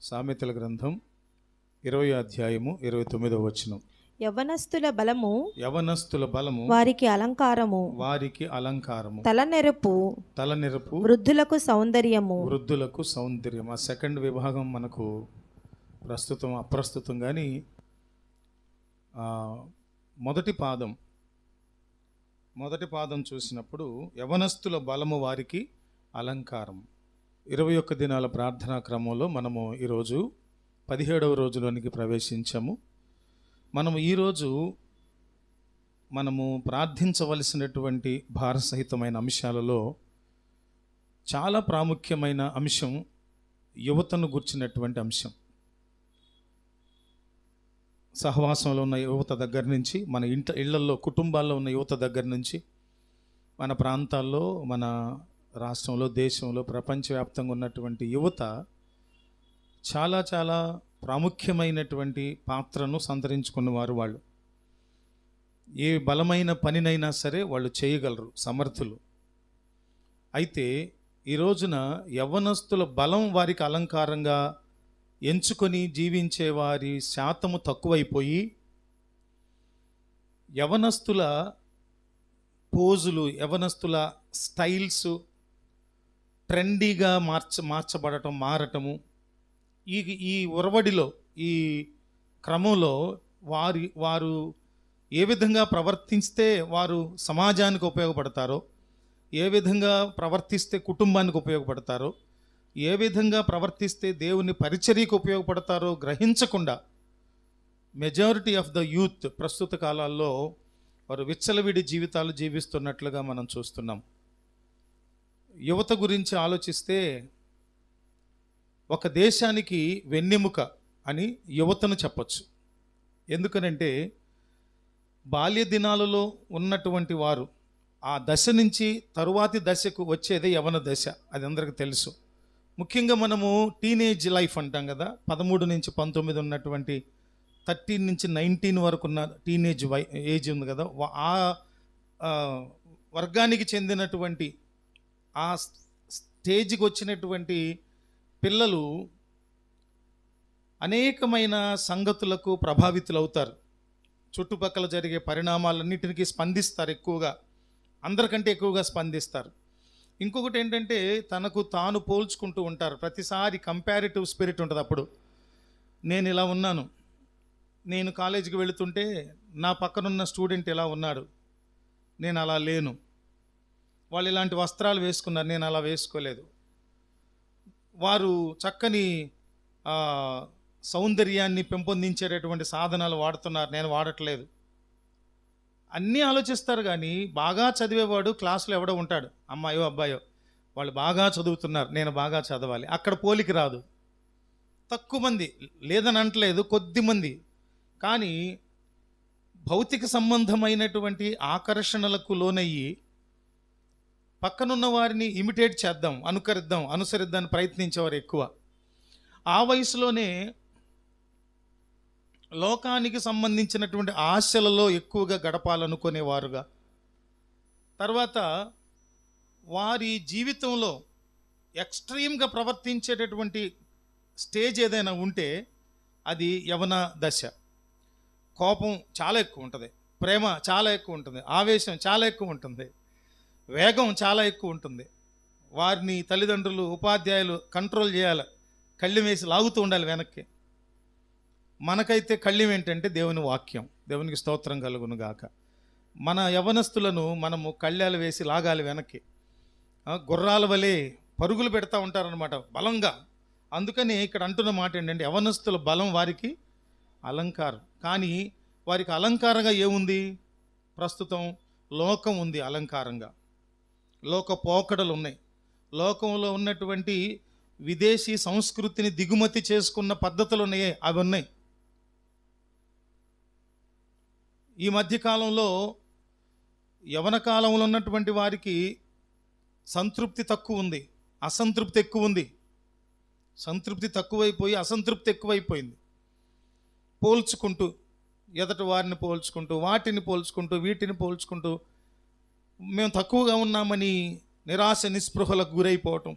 సామెతల గ్రంథం ఇరవై అధ్యాయము ఇరవై తొమ్మిదవ వచనం. యవ్వనస్తుల బలము యవనస్తుల బలము వారికి అలంకారము వారికి అలంకారము. తలనెరుపు తలనెరుపు వృద్ధులకు సౌందర్యము వృద్ధులకు సౌందర్యం ఆ సెకండ్ విభాగం మనకు ప్రస్తుతం అప్రస్తుతం కానీ మొదటి పాదం మొదటి పాదం చూసినప్పుడు యవనస్తుల బలము వారికి అలంకారం ఇరవై ఒక్క దినాల ప్రార్థనా క్రమంలో మనము ఈరోజు పదిహేడవ రోజులోనికి ప్రవేశించాము. మనము ఈరోజు మనము ప్రార్థించవలసినటువంటి భారసహితమైన అంశాలలో చాలా ప్రాముఖ్యమైన అంశం యువతను గుర్చినటువంటి అంశం. సహవాసంలో ఉన్న యువత దగ్గర నుంచి మన ఇంట ఇళ్ళలో కుటుంబాల్లో ఉన్న యువత దగ్గర నుంచి మన ప్రాంతాల్లో మన రాష్ట్రంలో దేశంలో ప్రపంచవ్యాప్తంగా ఉన్నటువంటి యువత చాలా చాలా ప్రాముఖ్యమైనటువంటి పాత్రను సంతరించుకున్నవారు వాళ్ళు. ఏ బలమైన పనినైనా సరే వాళ్ళు చేయగలరు సమర్థులు. అయితే ఈ రోజున యవ్వనస్తుల బలం వారికి అలంకారంగా ఎంచుకొని జీవించే వారి శాతము తక్కువైపోయి యవనస్తుల పోజులు యవనస్తుల స్టైల్స్ ట్రెండీగా మార్చ మార్చబడటం మారటము. ఈ ఈ ఉరవడిలో ఈ క్రమంలో వారి వారు ఏ విధంగా ప్రవర్తిస్తే వారు సమాజానికి ఉపయోగపడతారో ఏ విధంగా ప్రవర్తిస్తే కుటుంబానికి ఉపయోగపడతారో ఏ విధంగా ప్రవర్తిస్తే దేవుని పరిచర్యకు ఉపయోగపడతారో గ్రహించకుండా మెజారిటీ ఆఫ్ ద యూత్ ప్రస్తుత కాలాల్లో వారు విచ్చలవిడి జీవితాలు జీవిస్తున్నట్లుగా మనం చూస్తున్నాం. యువత గురించి ఆలోచిస్తే ఒక దేశానికి వెన్నెముక అని యువతను చెప్పచ్చు. ఎందుకనంటే బాల్య దినాలలో ఉన్నటువంటి వారు ఆ దశ నుంచి తరువాతి దశకు వచ్చేదే యవన దశ అది అందరికీ తెలుసు. ముఖ్యంగా మనము టీనేజ్ లైఫ్ అంటాం కదా పదమూడు నుంచి పంతొమ్మిది ఉన్నటువంటి థర్టీన్ నుంచి నైన్టీన్ వరకు ఉన్న టీనేజ్ వై ఏజ్ ఉంది కదా ఆ, వర్గానికి చెందినటువంటి ఆ స్టేజ్కి వచ్చినటువంటి పిల్లలు అనేకమైన సంగతులకు ప్రభావితులు అవుతారు చుట్టుపక్కల జరిగే పరిణామాలన్నిటికీ స్పందిస్తారు ఎక్కువగా. అందరికంటే ఎక్కువగా స్పందిస్తారు. ఇంకొకటి ఏంటంటే తనకు తాను పోల్చుకుంటూ ఉంటారు. ప్రతిసారి కంపారిటివ్ స్పిరిట్ ఉంటుంది అప్పుడు. నేను ఇలా ఉన్నాను. నేను కాలేజీకి వెళుతుంటే నా పక్కనున్న స్టూడెంట్ ఇలా ఉన్నాడు. నేను అలా లేను. వాళ్ళు ఇలాంటి వస్త్రాలు వేసుకున్నారు నేను అలా వేసుకోలేదు. వారు చక్కని సౌందర్యాన్ని పెంపొందించేటటువంటి సాధనాలు వాడుతున్నారు. నేను వాడట్లేదు. అన్నీ ఆలోచిస్తారు కానీ బాగా చదివేవాడు క్లాసులో ఎవడో ఉంటాడు. అమ్మాయో అబ్బాయో వాళ్ళు బాగా చదువుతున్నారు. నేను బాగా చదవాలి. అక్కడ పోలికి రాదు. తక్కువ మంది లేదని అంటలేదు కొద్ది మంది. కానీ భౌతిక సంబంధమైనటువంటి ఆకర్షణలకు లోనయ్యి పక్కనున్న వారిని ఇమిటేట్ చేద్దాం అనుకరిద్దాం అనుసరిద్దాం ప్రయత్నించేవారు ఎక్కువ. ఆ వయసులోనే లోకానికి సంబంధించినటువంటి ఆశలలో ఎక్కువగా గడపాలనుకునేవారుగా. తర్వాత వారి జీవితంలో ఎక్స్ట్రీమ్గా ప్రవర్తించేటటువంటి స్టేజ్ ఏదైనా ఉంటే అది యవన దశ. కోపం చాలా ఎక్కువ ఉంటుంది ప్రేమ చాలా ఎక్కువ ఉంటుంది ఆవేశం చాలా ఎక్కువ ఉంటుంది. వేగం చాలా ఎక్కువ ఉంటుంది. వారిని తల్లిదండ్రులు ఉపాధ్యాయులు కంట్రోల్ చేయాలి. కళ్ళెం వేసి లాగుతూ ఉండాలి వెనక్కి. మనకైతే కళ్ళెం ఏంటంటే దేవుని వాక్యం. దేవునికి స్తోత్రం కలుగును గాక. మన యవనస్తులను మనము కళ్ళాలు వేసి లాగాలి వెనక్కి. గుర్రాల వలె పరుగులు పెడతా ఉంటారనమాట బలంగా. అందుకని ఇక్కడ అంటున్న మాట ఏంటంటే యవనస్తుల బలం వారికి అలంకారం. కానీ వారికి అలంకారంగా ఏముంది? ప్రస్తుతం లోకం ఉంది అలంకారంగా. లోక పోకడలు ఉన్నాయి. లోకంలో ఉన్నటువంటి విదేశీ సంస్కృతిని దిగుమతి చేసుకున్న పద్ధతులు ఉన్నాయే. అవి ఉన్నాయి. ఈ మధ్యకాలంలో యవన కాలంలో ఉన్నటువంటి వారికి సంతృప్తి తక్కువ ఉంది. అసంతృప్తి ఎక్కువ ఉంది. సంతృప్తి తక్కువైపోయి అసంతృప్తి ఎక్కువైపోయింది. పోల్చుకుంటూ ఎదటి వారిని పోల్చుకుంటూ వాటిని పోల్చుకుంటూ వీటిని పోల్చుకుంటూ మేము తక్కువగా ఉన్నామని నిరాశ నిస్పృహలకు గురైపోవటం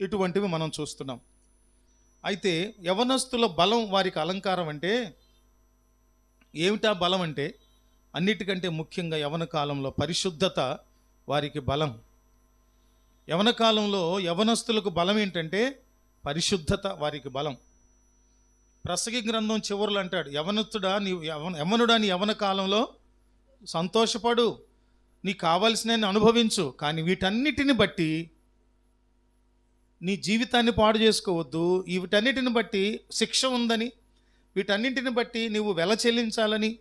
ఇటువంటివి మనం చూస్తున్నాం. అయితే యవనస్తుల బలం వారికి అలంకారం అంటే ఏమిటా బలం అంటే? అన్నిటికంటే ముఖ్యంగా యవన కాలంలో పరిశుద్ధత వారికి బలం. యవన కాలంలో యవనస్తులకు బలం ఏంటంటే పరిశుద్ధత వారికి బలం. ప్రసగి గ్రంథం చివరులు అంటాడు యవనస్తుడా నీ యవన యవనుడా నీ యవన కాలంలో సంతోషపడు. నీకు కావలసిన అనుభవించు కానీ వీటన్నిటిని బట్టి నీ జీవితాన్ని పాడు చేసుకోవద్దు. వీటన్నిటిని బట్టి శిక్ష ఉందని వీటన్నింటిని బట్టి నువ్వు వెల చెల్లించాలని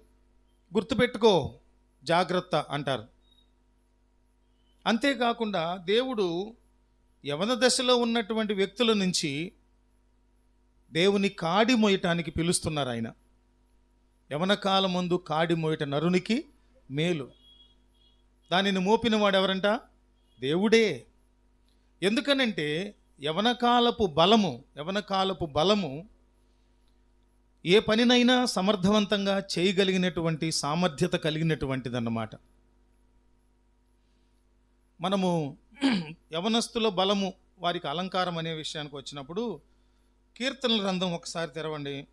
గుర్తుపెట్టుకో జాగ్రత్త అంటారు. అంతేకాకుండా దేవుడు యవన దశలో ఉన్నటువంటి వ్యక్తుల నుంచి దేవుని కాడి మోయటానికి పిలుస్తున్నారు ఆయన. యవన కాలం ముందు కాడి మోయట నరునికి మేలు. దానిని మోపినవాడు ఎవరంట దేవుడే. ఎందుకనంటే యవనకాలపు బలము యవనకాలపు బలము ఏ పనినైనా సమర్థవంతంగా చేయగలిగినటువంటి సామర్థ్యత కలిగినటువంటిదన్నమాట. మనము యవనస్తుల బలము వారికి అలంకారం అనే విషయానికి వచ్చినప్పుడు కీర్తనల గ్రంథం ఒకసారి తెరవండి.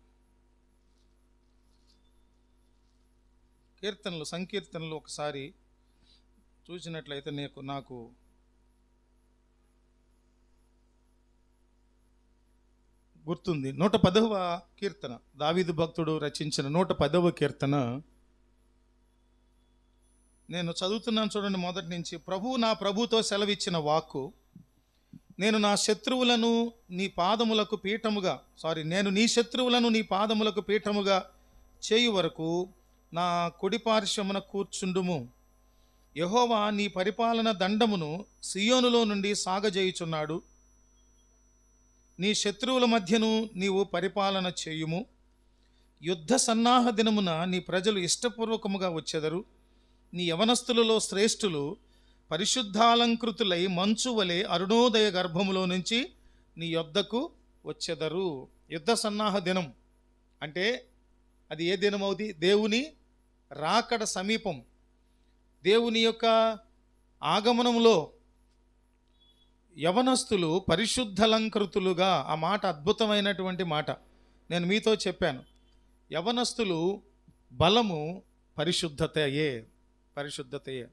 కీర్తనలు సంకీర్తనలు ఒకసారి చూసినట్లయితే నీకు నాకు గుర్తుంది. నూట పదవ కీర్తన. దావీదు భక్తుడు రచించిన నూట పదవ కీర్తన. నేను చదువుతున్నాను చూడండి మొదటి నుంచి. ప్రభు నా ప్రభుతో సెలవిచ్చిన వాక్కు నేను నా శత్రువులను నీ పాదములకు పీఠముగా సారీ నేను నీ శత్రువులను నీ పాదములకు పీఠముగా చేయు వరకు నా కుడిపార్శ్వమున కూర్చుండుము. యహోవా నీ పరిపాలన దండమును సియోనులో నుండి సాగజేయుచున్నాడు. నీ శత్రువుల మధ్యను నీవు పరిపాలన చేయుము. యుద్ధ సన్నాహ దినమున నీ ప్రజలు ఇష్టపూర్వకముగా వచ్చెదరు. నీ యవనస్తులలో శ్రేష్ఠులు పరిశుద్ధాలంకృతులై మంచు వలె అరుణోదయ గర్భములో నుంచి నీ యొద్దకు వచ్చెదరు. యుద్ధ సన్నాహ దినం అంటే అది ఏ దినం అవుది దేవుని రాకడ సమీపం. దేవుని యొక్క ఆగమనంలో యవనస్తులు పరిశుద్ధలంకృతులుగా ఆ మాట అద్భుతమైనటువంటి మాట నేను మీతో చెప్పాను. యవనస్తులు బలము పరిశుద్ధతయే పరిశుద్ధతయే.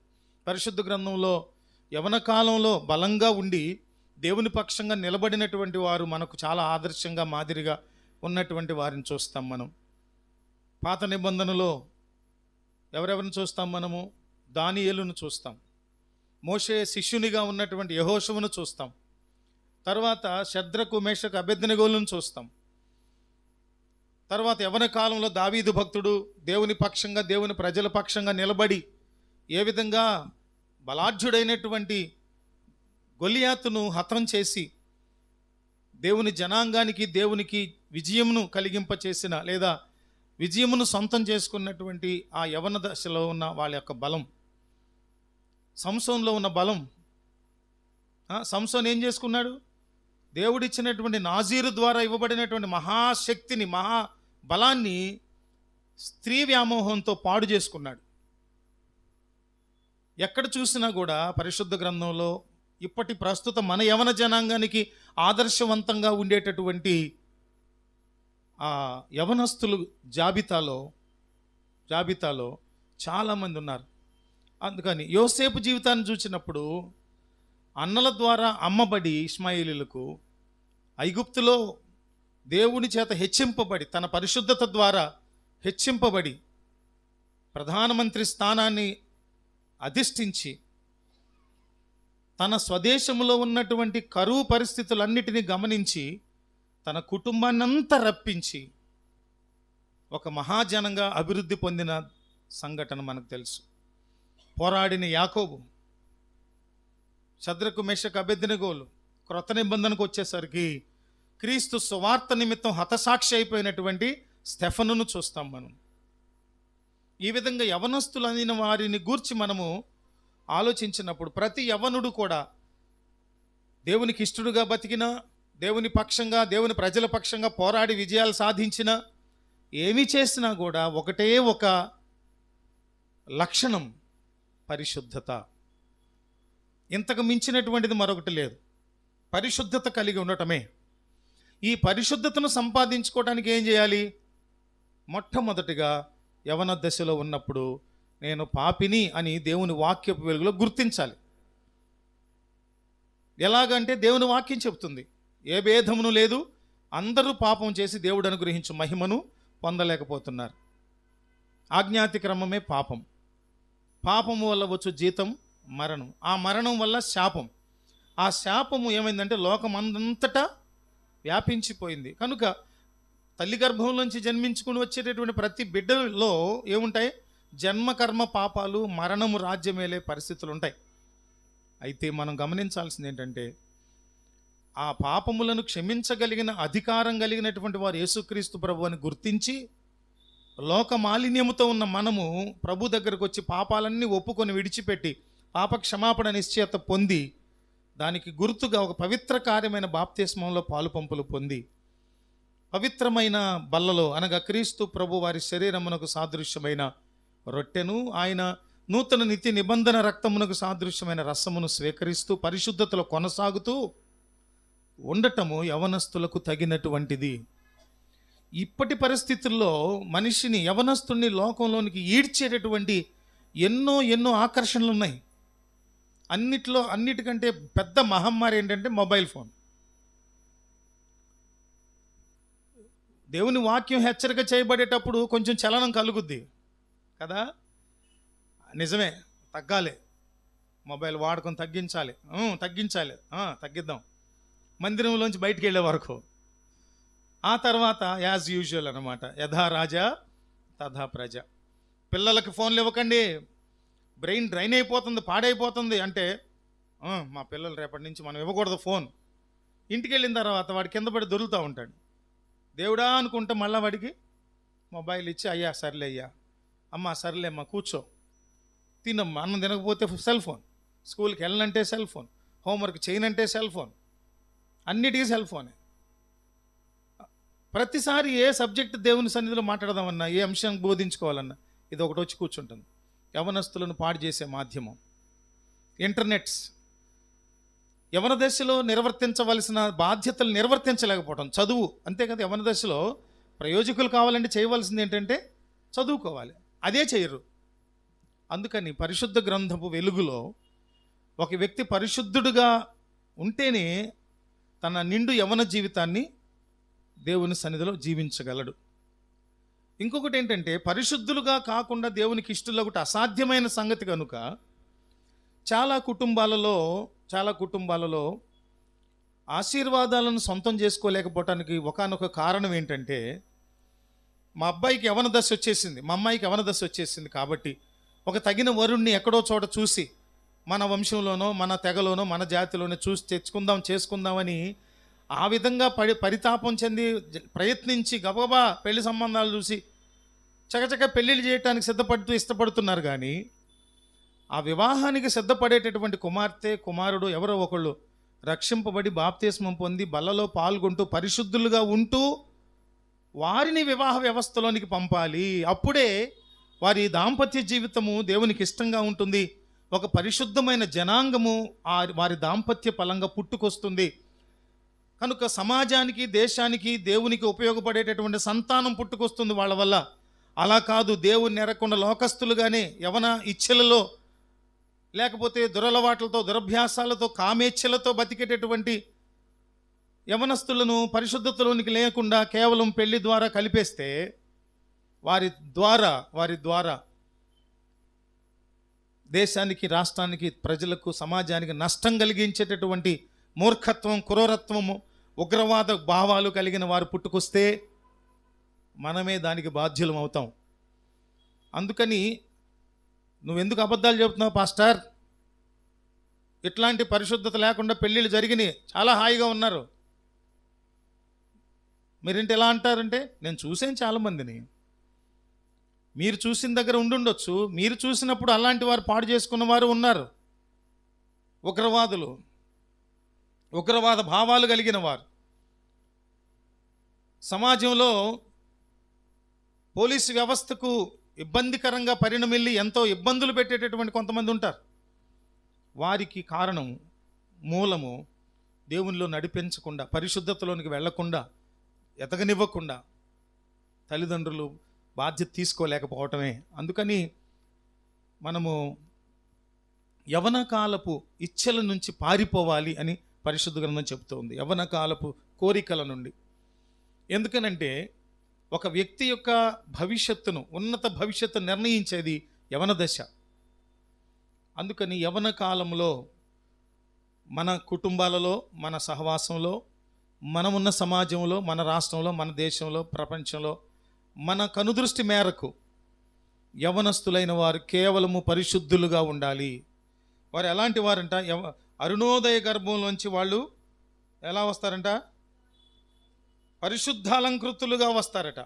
పరిశుద్ధ గ్రంథంలో యవన కాలంలో బలంగా ఉండి దేవుని పక్షంగా నిలబడినటువంటి వారు మనకు చాలా ఆదర్శంగా మాదిరిగా ఉన్నటువంటి వారిని చూస్తాం మనం. పాత నిబంధనలో ఎవరెవరిని చూస్తాం మనము? దానియేలును చూస్తాం. మోషే శిష్యునిగా ఉన్నటువంటి యహోషమును చూస్తాం. తర్వాత శద్రకు మేషకు అభ్యర్థనగోలను చూస్తాం. తర్వాత యవన కాలంలో దావీదు భక్తుడు దేవుని పక్షంగా దేవుని ప్రజల పక్షంగా నిలబడి ఏ విధంగా బలాఢ్యుడైనటువంటి గొలియాతును హతం చేసి దేవుని జనాంగానికి దేవునికి విజయమును కలిగింపచేసిన లేదా విజయమును సొంతం చేసుకున్నటువంటి ఆ యవన దశలో ఉన్న వాళ్ళ యొక్క బలం సంసోన్లో ఉన్న బలం. సంసోన్ ఏం చేసుకున్నాడు? దేవుడిచ్చినటువంటి నాజీరు ద్వారా ఇవ్వబడినటువంటి మహాశక్తిని మహా బలాన్ని స్త్రీ వ్యామోహంతో పాడు చేసుకున్నాడు. ఎక్కడ చూసినా కూడా పరిశుద్ధ గ్రంథంలో ఇప్పటి ప్రస్తుత మన యవన జనాంగానికి ఆదర్శవంతంగా ఉండేటటువంటి ఆ యవనస్తులు జాబితాలో జాబితాలో చాలామంది ఉన్నారు. అందుకని యోసేపు జీవితాన్ని చూసినప్పుడు అన్నల ద్వారా అమ్మబడి ఇస్మాయిలీలకు ఐగుప్తులో దేవుని చేత హెచ్చింపబడి తన పరిశుద్ధత ద్వారా హెచ్చింపబడి ప్రధానమంత్రి స్థానాన్ని అధిష్ఠించి తన స్వదేశంలో ఉన్నటువంటి కరువు పరిస్థితులన్నిటినీ గమనించి తన కుటుంబాన్నంతా రప్పించి ఒక మహాజనంగా అభివృద్ధి పొందిన సంఘటన మనకు తెలుసు. పోరాడిన యాకోబు శద్రకు మేషకు అభ్యర్థనగోలు క్రొత్త నిబంధనకు వచ్చేసరికి క్రీస్తు సువార్త నిమిత్తం హతసాక్షి అయిపోయినటువంటి స్టెఫనును చూస్తాం మనం. ఈ విధంగా యవనస్తులైన వారిని గూర్చి మనము ఆలోచించినప్పుడు ప్రతి యవనుడు కూడా దేవునికి ఇష్టడుగా బతికిన దేవుని పక్షంగా దేవుని ప్రజల పక్షంగా పోరాడి విజయాలు సాధించిన ఏమి చేసినా కూడా ఒకటే ఒక లక్షణం పరిశుద్ధత. ఇంతకు మించినటువంటిది మరొకటి లేదు. పరిశుద్ధత కలిగి ఉండటమే. ఈ పరిశుద్ధతను సంపాదించుకోవడానికి ఏం చేయాలి? మొట్టమొదటిగా యవన దశలో ఉన్నప్పుడు నేను పాపిని అని దేవుని వాక్యపు వెలుగులో గుర్తించాలి. ఎలాగంటే దేవుని వాక్యం చెబుతుంది ఏ భేదమును లేదు అందరూ పాపం చేసి దేవుడు అనుగ్రహించు మహిమను పొందలేకపోతున్నారు. ఆజ్ఞాతిక్రమమే పాపం. పాపము వల్ల వచ్చు జీతం మరణం. ఆ మరణం వల్ల శాపం. ఆ శాపము ఏమైందంటే లోకమందంతటా వ్యాపించిపోయింది. కనుక తల్లి గర్భంలోంచి జన్మించుకుని వచ్చేటటువంటి ప్రతి బిడ్డలో ఏముంటాయి? జన్మకర్మ పాపాలు మరణము రాజ్యమేలే పరిస్థితులు ఉంటాయి అయితే మనం గమనించాల్సింది ఏంటంటే ఆ పాపములను క్షమించగలిగిన అధికారం కలిగినటువంటి వారు యేసుక్రీస్తు ప్రభు అని గుర్తించి లోక మాలిన్యముతో ఉన్న మనము ప్రభు దగ్గరకు వచ్చి పాపాలన్నీ ఒప్పుకొని విడిచిపెట్టి పాప క్షమాపణ నిశ్చయత పొంది దానికి గుర్తుగా ఒక పవిత్ర కార్యమైన బాప్తిస్మంలో పాలు పంపులు పొంది పవిత్రమైన బల్లలో అనగా క్రీస్తు ప్రభు వారి శరీరమునకు సాదృశ్యమైన రొట్టెను ఆయన నూతన నిత్య నిబంధన రక్తమునకు సాదృశ్యమైన రసమును స్వీకరిస్తూ పరిశుద్ధతలో కొనసాగుతూ ఉండటము యవనస్తులకు తగినటువంటిది. ఇప్పటి పరిస్థితుల్లో మనిషిని యవనస్తుని లోకంలోనికి ఈడ్చేటటువంటి ఎన్నో ఎన్నో ఆకర్షణలు ఉన్నాయి. అన్నిట్లో అన్నిటికంటే పెద్ద మహమ్మారి ఏంటంటే మొబైల్ ఫోన్. దేవుని వాక్యం హెచ్చరిక చేయబడేటప్పుడు కొంచెం చలనం కలుగుద్ది. కదా? నిజమే తగ్గాలి. మొబైల్ వాడకం తగ్గించాలి. తగ్గించాలి. తగ్గిద్దాం. మందిరంలోంచి బయటికి వెళ్ళే వరకు. ఆ తర్వాత యాజ్ యూజువల్ అనమాట యథా రాజా తథా ప్రజ. పిల్లలకి ఫోన్లు ఇవ్వకండి. బ్రెయిన్ డ్రైన్ అయిపోతుంది పాడైపోతుంది అంటే మా పిల్లలు రేపటి నుంచి మనం ఇవ్వకూడదు ఫోన్. ఇంటికి వెళ్ళిన తర్వాత వాడు కింద పడి దొరుకుతూ ఉంటాడు. దేవుడా అనుకుంటే మళ్ళీ వాడికి మొబైల్ ఇచ్చి అయ్యా సర్లే అయ్యా. అమ్మా సర్లే అమ్మ కూర్చో. తినమ్మా. అన్నం తినకపోతే సెల్ ఫోన్. స్కూల్కి వెళ్ళనంటే సెల్ ఫోన్. హోంవర్క్ చేయనంటే సెల్ ఫోన్. అన్నిటికీ సెల్ ఫోనే. ప్రతిసారి ఏ సబ్జెక్ట్ దేవుని సన్నిధిలో మాట్లాడదామన్నా ఏ అంశం బోధించుకోవాలన్నా ఇది ఒకటి వచ్చి కూర్చుంటుంది. యవనస్తులను పాడు చేసే మాధ్యమం. ఇంటర్నెట్స్. యవన దశలో నిర్వర్తించవలసిన బాధ్యతలు నిర్వర్తించలేకపోవడం చదువు. అంతే కదా యవన దశలో ప్రయోజకులు కావాలంటే చేయవలసింది ఏంటంటే చదువుకోవాలి. అదే చేయరు. అందుకని పరిశుద్ధ గ్రంథపు వెలుగులో ఒక వ్యక్తి పరిశుద్ధుడుగా ఉంటేనే తన నిండు యవన జీవితాన్ని దేవుని సన్నిధిలో జీవించగలడు. ఇంకొకటి ఏంటంటే పరిశుద్ధులుగా కాకుండా దేవునికి ఇష్టలొకటి అసాధ్యమైన సంగతి కనుక చాలా కుటుంబాలలో చాలా కుటుంబాలలో ఆశీర్వాదాలను సొంతం చేసుకోలేకపోవటానికి ఒకానొక కారణం ఏంటంటే మా అబ్బాయికి యవన దశ వచ్చేసింది మా అమ్మాయికి యవన దశ వచ్చేసింది కాబట్టి ఒక తగిన వరుణ్ణి ఎక్కడో చోట చూసి మన వంశంలోనో మన తెగలోనో మన జాతిలోనో చూసి తెచ్చుకుందాం చేసుకుందామని ఆ విధంగా పడి పరితాపం చెంది ప్రయత్నించి గబగబా పెళ్ళి సంబంధాలు చూసి చకచక పెళ్ళిళ్ళు చేయటానికి సిద్ధపడుతూ ఇష్టపడుతున్నారు కానీ ఆ వివాహానికి సిద్ధపడేటటువంటి కుమార్తె కుమారుడు ఎవరో ఒకళ్ళు రక్షింపబడి బాప్తీస్మం పొంది బల్లలో పాల్గొంటూ పరిశుద్ధులుగా ఉంటూ వారిని వివాహ వ్యవస్థలోనికి పంపాలి. అప్పుడే వారి దాంపత్య జీవితము దేవునికి ఇష్టంగా ఉంటుంది. ఒక పరిశుద్ధమైన జనాంగము వారి దాంపత్య ఫలంగా పుట్టుకొస్తుంది. కనుక సమాజానికి దేశానికి దేవునికి ఉపయోగపడేటటువంటి సంతానం పుట్టుకొస్తుంది వాళ్ళ వల్ల. అలా కాదు దేవుని ఎరకుండా లోకస్తులుగానే యవన ఇచ్ఛలలో లేకపోతే దురలవాట్లతో దురభ్యాసాలతో కామేచ్ఛలతో బతికేటటువంటి యవనస్తులను పరిశుద్ధతలోనికి లేకుండా కేవలం పెళ్ళి ద్వారా కలిపేస్తే వారి ద్వారా వారి ద్వారా దేశానికి రాష్ట్రానికి ప్రజలకు సమాజానికి నష్టం కలిగించేటటువంటి మూర్ఖత్వం క్రూరత్వము ఉగ్రవాద భావాలు కలిగిన వారు పుట్టుకొస్తే మనమే దానికి బాధ్యులం అవుతాం. అందుకని నువ్వెందుకు అబద్ధాలు చెబుతున్నావు పాస్టర్? ఇట్లాంటి పరిశుద్ధత లేకుండా పెళ్ళిళ్ళు జరిగినాయి చాలా హాయిగా ఉన్నారు. మీరేంటి ఎలా అంటారంటే నేను చూసాను చాలామందిని మీరు చూసిన దగ్గర ఉండుండొచ్చు మీరు చూసినప్పుడు అలాంటి వారు పాడు చేసుకున్న వారు ఉన్నారు. ఉగ్రవాదులు. ఉగ్రవాద భావాలు కలిగిన వారు. సమాజంలో పోలీసు వ్యవస్థకు ఇబ్బందికరంగా పరిణమిల్లి ఎంతో ఇబ్బందులు పెట్టేటటువంటి కొంతమంది ఉంటారు. వారికి కారణం మూలము దేవునిలో నడిపించకుండా పరిశుద్ధతలోనికి వెళ్ళకుండా ఎతగనివ్వకుండా తల్లిదండ్రులు బాధ్యత తీసుకోలేకపోవటమే. అందుకని మనము యవన కాలపు ఇచ్చల నుంచి పారిపోవాలి అని పరిశుద్ధ గ్రంథం చెబుతోంది యవన కాలపు కోరికల నుండి. ఎందుకనంటే ఒక వ్యక్తి యొక్క భవిష్యత్తును ఉన్నత భవిష్యత్తు నిర్ణయించేది యవన దశ. అందుకని యవన కాలంలో మన కుటుంబాలలో మన సహవాసంలో మనమున్న సమాజంలో మన రాష్ట్రంలో మన దేశంలో ప్రపంచంలో మన కనుదృష్టి మేరకు యవనస్తులైన వారు కేవలము పరిశుద్ధులుగా ఉండాలి. వారు ఎలాంటి వారంట? యవ అరుణోదయ గర్భంలోంచి వాళ్ళు ఎలా వస్తారంట? పరిశుద్ధ అలంకృతులుగా వస్తారట.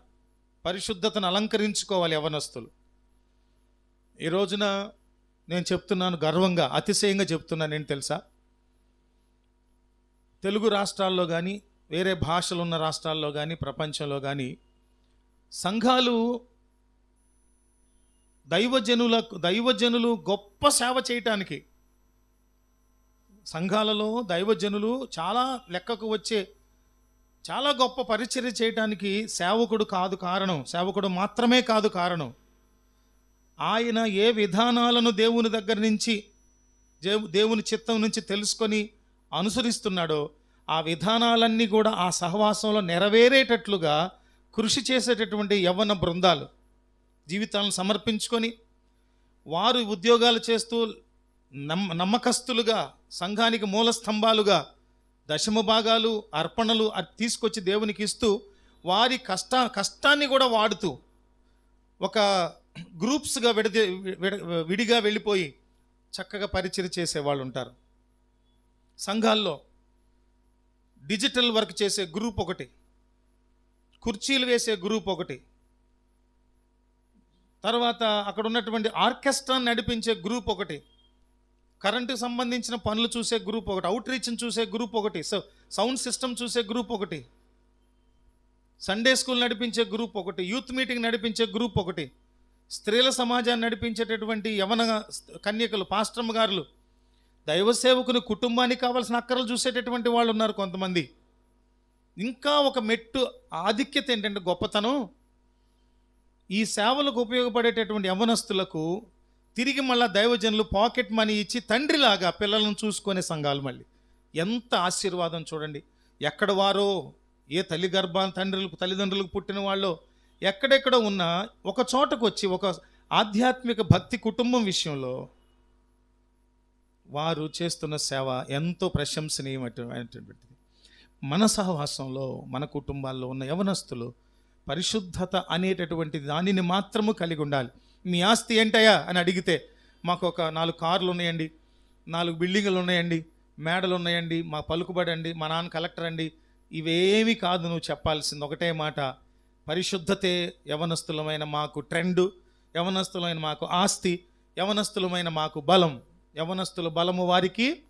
పరిశుద్ధతను అలంకరించుకోవాలి యవనస్తులు. ఈ రోజున నేను చెప్తున్నాను గర్వంగా అతిశయంగా చెప్తున్నాను నేను తెలుసా? తెలుగు రాష్ట్రాల్లో కానీ వేరే భాషలు ఉన్న రాష్ట్రాల్లో కానీ ప్రపంచంలో కానీ సంఘాలు దైవజనులకు దైవజనులు గొప్ప సేవ చేయటానికి సంఘాలలో దైవజనులు చాలా లెక్కకు వచ్చే చాలా గొప్ప పరిచర్య చేయటానికి సేవకుడు కాదు కారణం సేవకుడు మాత్రమే కాదు కారణం. ఆయన ఏ విధానాలను దేవుని దగ్గర నుంచి దేవు దేవుని చిత్తం నుంచి తెలుసుకొని అనుసరిస్తున్నాడో ఆ విధానాలన్నీ కూడా ఆ సహవాసంలో నెరవేరేటట్లుగా కృషి చేసేటటువంటి యవ్వన బృందాలు జీవితాలను సమర్పించుకొని వారు ఉద్యోగాలు చేస్తూ నమ్మ నమ్మకస్తులుగా సంఘానికి మూల స్తంభాలుగా దశమ భాగాలు అర్పణలు తీసుకొచ్చి దేవునికి ఇస్తూ వారి కష్ట కష్టాన్ని కూడా వాడుతూ ఒక గ్రూప్స్గా విడది విడ- విడిగా వెళ్ళిపోయి చక్కగా పరిచయం చేసే వాళ్ళు ఉంటారు సంఘాల్లో డిజిటల్ వర్క్ చేసే గ్రూప్ ఒకటి కుర్చీలు వేసే గ్రూప్ ఒకటి తర్వాత అక్కడ ఉన్నటువంటి ఆర్కెస్ట్రాని నడిపించే గ్రూప్ ఒకటి కరెంటుకు సంబంధించిన పనులు చూసే గ్రూప్ ఒకటి అవుట్ రీచ్ని చూసే గ్రూప్ ఒకటి సో సౌండ్ సిస్టమ్ చూసే గ్రూప్ ఒకటి సండే స్కూల్ నడిపించే గ్రూప్ ఒకటి యూత్ మీటింగ్ నడిపించే గ్రూప్ ఒకటి స్త్రీల సమాజాన్ని నడిపించేటటువంటి యవన కన్యకలు పాస్టర్మ గారులు దైవ సేవకుని కుటుంబానికి కావాల్సిన అక్కరలు చూసేటటువంటి వాళ్ళు ఉన్నారు కొంతమంది. ఇంకా ఒక మెట్టు ఆధిక్యత ఏంటంటే గొప్పతనం ఈ సేవలకు ఉపయోగపడేటటువంటి యవనస్తులకు తిరిగి మళ్ళా దైవజనులు పాకెట్ మనీ ఇచ్చి తండ్రిలాగా పిల్లలను చూసుకునే సంఘాలు మళ్ళీ. ఎంత ఆశీర్వాదం చూడండి. ఎక్కడ వారో ఏ తల్లి గర్భాన్ని తండ్రులకు తల్లిదండ్రులకు పుట్టిన వాళ్ళు ఎక్కడెక్కడ ఉన్న ఒక చోటకు వచ్చి ఒక ఆధ్యాత్మిక భక్తి కుటుంబం విషయంలో వారు చేస్తున్న సేవ ఎంతో ప్రశంసనీయమైనటువంటిది. మన సహవాసంలో మన కుటుంబాల్లో ఉన్న యవనస్తులు పరిశుద్ధత అనేటటువంటి దానిని మాత్రము కలిగి ఉండాలి. మీ ఆస్తి ఏంటయ్యా అని అడిగితే మాకు ఒక నాలుగు కార్లు ఉన్నాయండి నాలుగు బిల్డింగులు ఉన్నాయండి మేడలు ఉన్నాయండి మా పలుకుబడి అండి మా నాన్న కలెక్టర్ అండి ఇవేమీ కాదు నువ్వు చెప్పాల్సింది ఒకటే మాట. పరిశుద్ధతే యవనస్తులమైన మాకు ట్రెండు యవనస్తులమైన మాకు ఆస్తి యవనస్తులమైన మాకు బలం యవనస్తుల బలము వారికి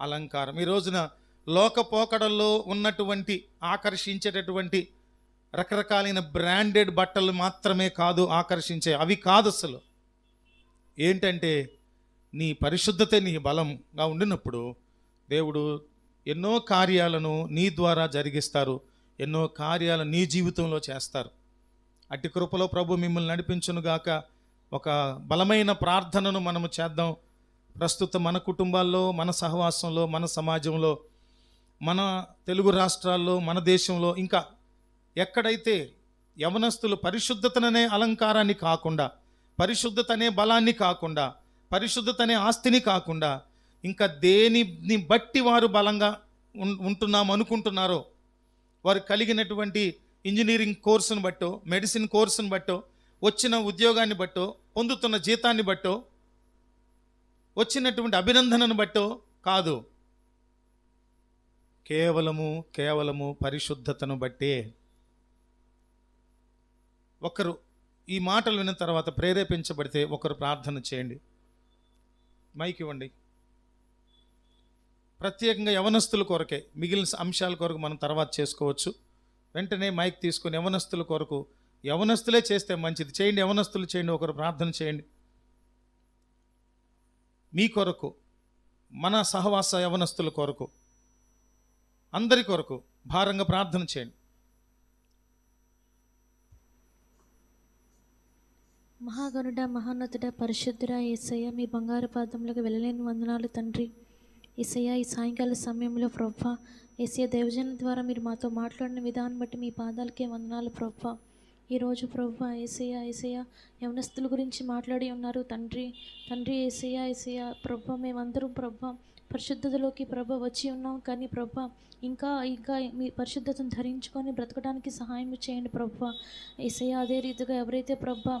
అలంకారం. ఈ రోజున లోకపోకడల్లో ఉన్నటువంటి ఆకర్షించేటటువంటి రకరకాలైన బ్రాండెడ్ బట్టలు మాత్రమే కాదు ఆకర్షించే అవి కాదు అసలు. ఏంటంటే నీ పరిశుద్ధతే నీ బలంగా ఉండినప్పుడు దేవుడు ఎన్నో కార్యాలను నీ ద్వారా జరిగిస్తారు ఎన్నో కార్యాలు నీ జీవితంలో చేస్తారు. అట్టి కృపలో ప్రభు మిమ్మల్ని నడిపించునుగాక ఒక బలమైన ప్రార్థనను మనము చేద్దాం. ప్రస్తుత మన కుటుంబాల్లో మన సహవాసంలో మన సమాజంలో మన తెలుగు రాష్ట్రాల్లో మన దేశంలో ఇంకా ఎక్కడైతే యవనస్తులు పరిశుద్ధతననే అలంకారాన్ని కాకుండా పరిశుద్ధత అనే బలాన్ని కాకుండా పరిశుద్ధత అనే ఆస్తిని కాకుండా ఇంకా దేనిని బట్టి వారు బలంగా ఉం- ఉంటున్నాం అనుకుంటున్నారో వారు కలిగినటువంటి ఇంజనీరింగ్ కోర్సును బట్టో మెడిసిన్ కోర్సును బట్టో వచ్చిన ఉద్యోగాన్ని బట్టో పొందుతున్న జీతాన్ని బట్టో వచ్చినటువంటి అభినందనను బట్టో కాదు. కేవలము కేవలము పరిశుద్ధతను బట్టే ఒకరు ఈ మాటలు విన్న తర్వాత ప్రేరేపించబడితే ఒకరు ప్రార్థన చేయండి. మైక్ ఇవ్వండి. ప్రత్యేకంగా యవనస్తుల కొరకే మిగిలిన అంశాల కొరకు మనం తర్వాత చేసుకోవచ్చు. వెంటనే మైక్ తీసుకొని యవనస్తుల కొరకు యవనస్తులే చేస్తే మంచిది. చేయండి యవనస్తులు చేయండి ఒకరు ప్రార్థన చేయండి. మీ కొరకు మన సహవాస యవనస్తుల కొరకు అందరి కొరకు భారంగా ప్రార్థన చేయండి. మహాగణుడ మహోన్నతుడ పరిశుద్ధుడ ఏసయ్య మీ బంగారు పాదంలోకి వెళ్ళలేని వందనాలు తండ్రి. ఏసయ్య ఈ సాయంకాల సమయంలో ప్రభా ఏసయ్య దేవజన ద్వారా మీరు మాతో మాట్లాడిన విధానం బట్టి మీ పాదాలకే వందనాలు ప్రభా ఈరోజు ప్రభా ఏసయ్య ఏసయ్య యవనస్తుల గురించి మాట్లాడి ఉన్నారు తండ్రి. తండ్రి ఏసయ్య ఏసయ్య ప్రభా మేమందరం ప్రభ పరిశుద్ధతలోకి ప్రభ వచ్చి ఉన్నాం. కానీ ప్రభ ఇంకా ఇంకా మీ పరిశుద్ధతను ధరించుకొని బ్రతకడానికి సహాయం చేయండి ప్రభా ఏసయ్య అదే రీతిగా ఎవరైతే ప్రభా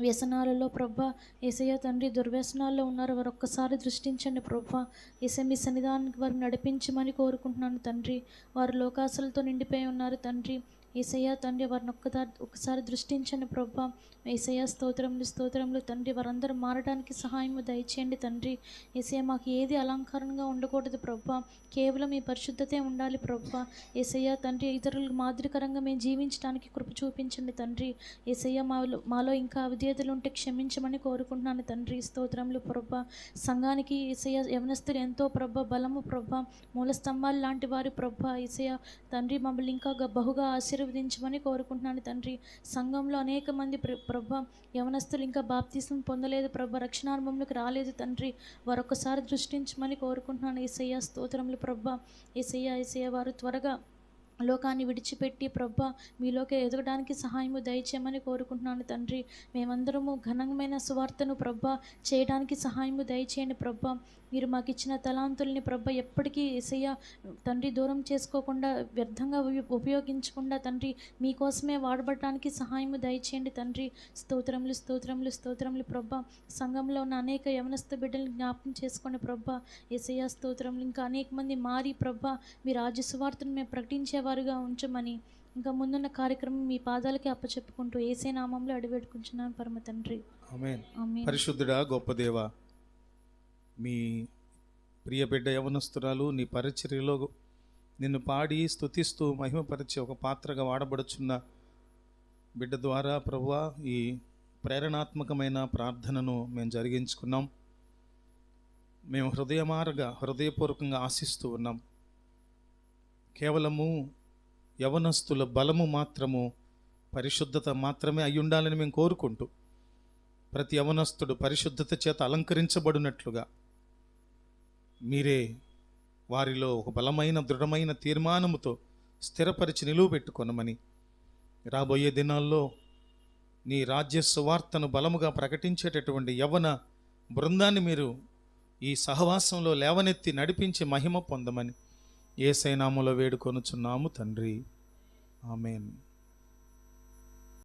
వ్యసనాలలో ప్రభా ఏసయ్య తండ్రి దుర్వ్యసనాల్లో ఉన్నారు. వారు ఒక్కసారి దృష్టించండి ప్రభా. ఏసే మీ సన్నిధానానికి వారు నడిపించమని కోరుకుంటున్నాను తండ్రి. వారు లోకాసులతో నిండిపోయి ఉన్నారు తండ్రి. ఏసయ్య తండ్రి వారిని ఒక్కదారి ఒకసారి దృష్టించండి ప్రభా. ఏసయ్య స్తోత్రములు స్తోత్రములు. తండ్రి వారందరూ మారడానికి సహాయం దయచేయండి తండ్రి. ఏసయ్య మాకు ఏది అలంకారంగా ఉండకూడదు ప్రభా. కేవలం ఈ పరిశుద్ధతే ఉండాలి ప్రభా. ఏసయ్య తండ్రి ఇతరులకు మాదిరికరంగా మేము జీవించడానికి కృప చూపించండి తండ్రి. ఏసయ్య మాలో మాలో ఇంకా అవిధేతలు ఉంటే క్షమించమని కోరుకుంటున్నాను తండ్రి. స్తోత్రములు ప్రభ. సంఘానికి ఏసయ్య యవనస్తులు ఎంతో ప్రభ బలము ప్రభ. మూల స్తంభాలు లాంటి వారి ప్రభ. ఏసయ్య తండ్రి మమ్మల్ని ఇంకా బహుగా ఆశీర్వ ఆశీర్వదించమని కోరుకుంటున్నాను తండ్రి. సంఘంలో అనేక మంది ప్ర- ప్రభ యవనస్తులు ఇంకా బాప్తీసం పొందలేదు. ప్రభ రక్షణానుభవంలోకి రాలేదు తండ్రి. వారు ఒక్కసారి దృష్టించమని కోరుకుంటున్నాను. ఏసయ్య స్తోత్రములు ప్రభ. ఏసయ్య ఏసయ్య వారు త్వరగా లోకాన్ని విడిచిపెట్టి ప్రభ మీలోకి ఎదగడానికి సహాయము దయచేయమని కోరుకుంటున్నాను తండ్రి. మేమందరము ఘనమైన సువార్తను ప్రభ చేయడానికి సహాయము దయచేయండి ప్రభ. మీరు మాకు ఇచ్చిన తలాంతుల్ని ప్రభ ఎప్పటికీ ఏసయ్య తండ్రి దూరం చేసుకోకుండా వ్యర్థంగా ఉపయోగించకుండా తండ్రి మీకోసమే వాడబడటానికి సహాయము దయచేయండి తండ్రి. స్తోత్రములు స్తోత్రములు స్తోత్రములు ప్రభ. సంఘంలో ఉన్న అనేక యవనస్థ బిడ్డలను జ్ఞాపకం చేసుకోండి ప్రభ. ఏసయ్య స్తోత్రములు ఇంకా అనేక మంది మారి ప్రభ మీ రాజ్య సువార్తను మేము ప్రకటించే ప్రకటించేవారుగా ఉంచమని ఇంకా ముందున్న కార్యక్రమం మీ పాదాలకి అప్పచెప్పుకుంటూ ఏసే నామంలో అడివేడుకుంటున్నాను పరమ తండ్రి. పరిశుద్ధుడా గొప్ప దేవ మీ ప్రియ బిడ్డ యవనస్తురాలు నీ పరిచర్యలో నిన్ను పాడి స్తుతిస్తూ మహిమపరిచే ఒక పాత్రగా వాడబడుచున్న బిడ్డ ద్వారా ప్రభువా ఈ ప్రేరణాత్మకమైన ప్రార్థనను మేము జరిగించుకున్నాం. మేము హృదయమారగా హృదయపూర్వకంగా ఆశిస్తూ ఉన్నాం. కేవలము యవనస్తుల బలము మాత్రము పరిశుద్ధత మాత్రమే అయి ఉండాలని మేము కోరుకుంటూ ప్రతి యవనస్తుడు పరిశుద్ధత చేత అలంకరించబడినట్లుగా మీరే వారిలో ఒక బలమైన దృఢమైన తీర్మానముతో స్థిరపరిచి నిలువ పెట్టుకొనమని రాబోయే దినాల్లో నీ రాజ్య సువార్తను బలముగా ప్రకటించేటటువంటి యవన బృందాన్ని మీరు ఈ సహవాసంలో లేవనెత్తి నడిపించి మహిమ పొందమని ఏ సైనాములో వేడుకొనుచున్నాము తండ్రి. ఆమెన్.